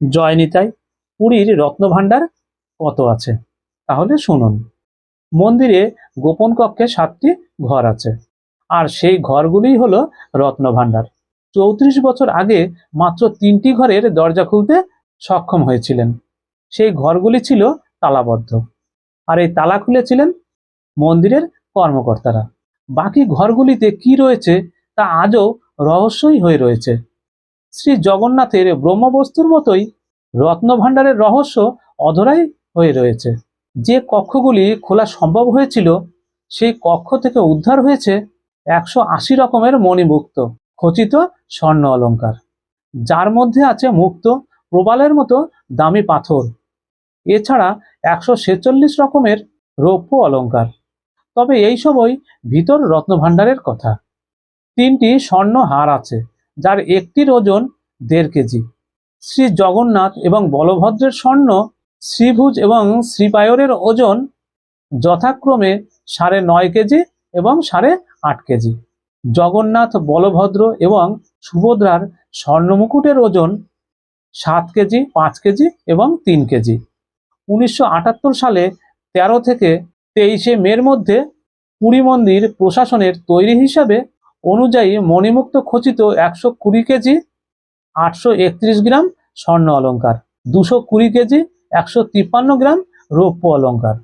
জয় নিতাই পুরীর রত্নভাণ্ডার কত আছে? তাহলে শুনুন। মন্দিরে গোপন কক্ষে সাতটি ঘর আছে। আর সেই ঘরগুলিই হলো রত্নভাণ্ডার। চৌত্রিশ বছর আগে মাত্র তিনটি ঘরের দরজা খুলতে সক্ষম হয়েছিলেন। সেই ঘরগুলি ছিল তালাবদ্ধ। আর এই তালা খুলেছিলেন মন্দিরের কর্মকর্তারা। বাকি ঘরগুলিতে কি রয়েছে তা আজও রহস্যই হয়ে রয়েছে। শ্রী জগন্নাথের ব্রহ্মবস্তুর মতোই রত্নভাণ্ডারের রহস্য অধরাই হয়ে রয়েছে। যে কক্ষগুলি খোলা সম্ভব হয়েছিল, সেই কক্ষ থেকে উদ্ধার হয়েছে একশো আশি রকমের মণিমুক্ত, খচিত স্বর্ণ অলঙ্কার। যার মধ্যে আছে মুক্ত, প্রবালের মতো দামি পাথর। এছাড়া একশো ছেচল্লিশ রকমের রৌপ্য অলঙ্কার। তবে এই সবই ভিতর রত্নভাণ্ডারের কথা। তিনটি স্বর্ণ হার আছে। যার একটির ওজন দেড় কেজি। শ্রী জগন্নাথ এবং বলভদ্রের স্বর্ণ, শ্রীভুজ এবং শ্রীপায়রের ওজন যথাক্রমে সাড়ে নয় কেজি এবং সাড়ে আট কেজি। জগন্নাথ, বলভদ্র এবং সুভদ্রার স্বর্ণমুকুটের ওজন সাত কেজি, পাঁচ কেজি এবং তিন কেজি। উনিশশো আটাত্তর সালে তেরো থেকে তেইশে মের মধ্যে পুরী মন্দির প্রশাসনের তৈরি হিসাবে অনুযায়ী মণিমুক্ত খচিত একশো কুড়ি কেজি আটশো একত্রিশ গ্রাম স্বর্ণ অলঙ্কার, দুশো কুড়ি কেজি একশো তিপ্পান্ন গ্রাম রৌপ্য অলংকার